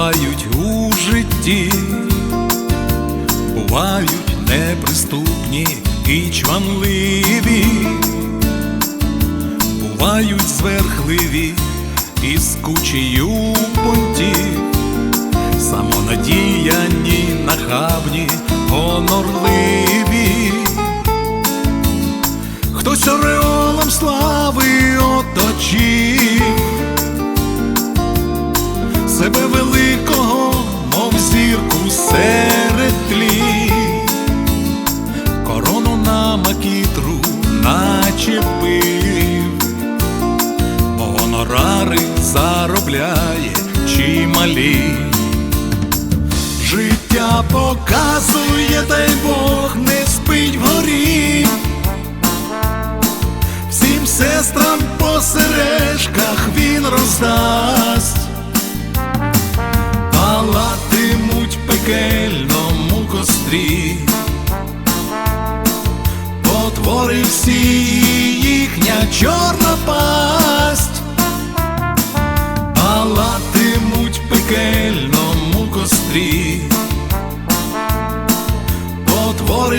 бувають у житті, бувають неприступні і чванливі, бувають зверхливі і з кучею понтів, самонадіяні, нахабні, гонорливі. Хтось ореолом слави заробляє чималі. Життя показує, дай Бог не спить вгорі. Всім сестрам по сережках він роздасть, палатимуть пекельному кострі, потвори всі їхня чорна пасть,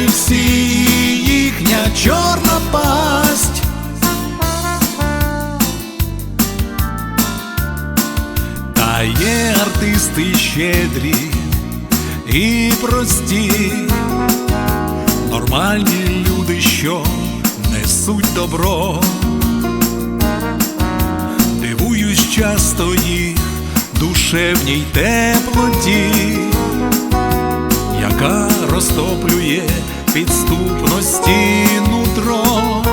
потвори всі їхня чорна пасть. Та є артисти щедрі і прості, нормальні люди, що несуть добро. Дивуюсь часто їх душевній теплоті, яка розтоплює підступності нутро.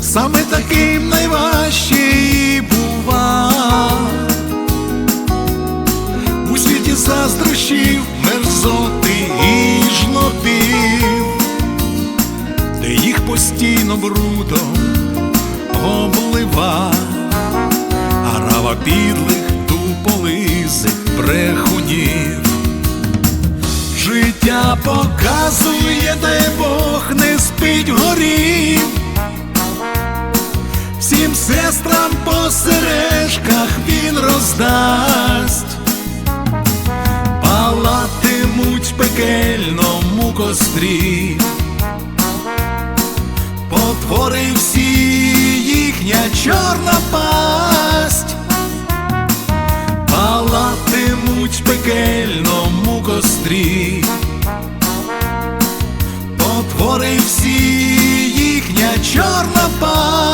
Саме таким найважче і бува у світі заздрощів, мерзоти і жлобів, де їх постійно брудом облива, арава підлих туполизих Показує, дай Бог не спить вгорі. Всім сестрам по сережках він роздасть, палатимуть пекельному кострі, потвори всі їхня чорна пасть, палатимуть пекельному кострі, чорна пасть.